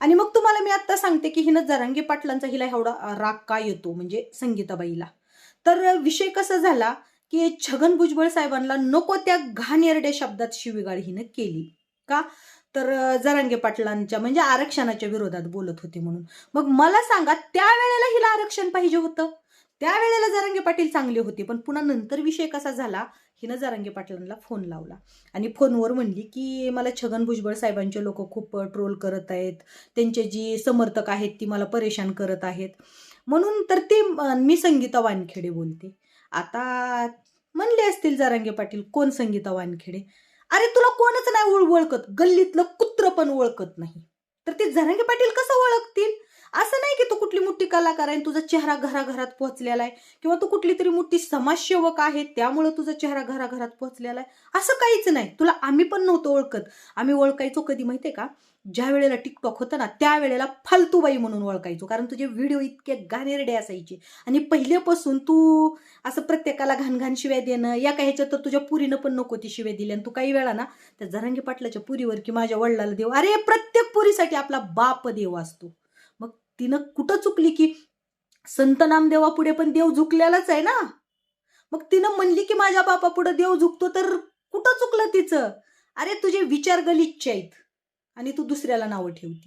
आणि मग तुम्हाला मी आता सांगते की हिनं जरांगे पाटलांचा हिला एवढा राग का येतो म्हणजे संगीताबाईला. तर विषय कसा झाला की छगन भुजबळ साहेबांना नको त्या घाणेरड्या शब्दात शिवीगाळ हिनं केली. का? तर जरांगे पाटलांच्या म्हणजे आरक्षणाच्या विरोधात बोलत होते म्हणून. मग मला सांगा त्यावेळेला हिला आरक्षण पाहिजे होतं? त्यावेळेला जरांगे पाटील चांगले होते पण पुन्हा नंतर विषय कसा झाला? हिनं जरांगे पाटलांना फोन लावला. आणि फोनवर म्हणली की मला छगन भुजबळ साहेबांचे लोक खूप ट्रोल करत आहेत. त्यांचे जी समर्थक आहेत ती मला परेशान करत आहेत. म्हणून तर ते मी संगीता वानखेडे बोलते. आता म्हणले असतील जरांगे पाटील कोण संगीता वानखेडे? अरे तुला कोणच नाही ओळखत. गल्लीतलं कुत्र पण ओळखत नाही. तर ते झरंगे पाटील कसं ओळखतील? असं नाही की तू कुठली कलाकार आहे आणि तुझा चेहरा घराघरात पोहोचलेला आहे. किंवा तू कुठली तरी मोठी समाजसेवक आहे त्यामुळं तुझा चेहरा घराघरात पोहोचलेला आहे. असं काहीच नाही. तुला आम्ही पण नव्हतो ओळखत. आम्ही ओळखायचो कधी माहितीये का? ज्या वेळेला टिकटॉक होतं ना त्यावेळेला फालतूबाई म्हणून ओळखायचो. कारण तुझे व्हिडिओ इतके घाणेरडे असायचे. आणि पहिल्यापासून तू असं प्रत्येकाला घाणघाण शिव्या देणं या काही ह्याच्यात तर तुझ्या पुरीनं पण नको ती शिव्या दिली. आणि तू काही वेळा ना त्या जरांगी पाटलाच्या पुरीवर की माझ्या वडिलाला देव अरे प्रत्येक पुरीसाठी आपला बाप देव असतो. तिनं कुठं चुकली की संत नामदेवा पुढे पण देव झुकलेलाच आहे ना? मग तिनं म्हणली की माझ्या बापा पुढे देव झुकतो तर कुठं चुकलं तिचं? अरे तुझे विचार गलिच्छ आहेत. आणि तू दुसऱ्याला नावं ठेवती.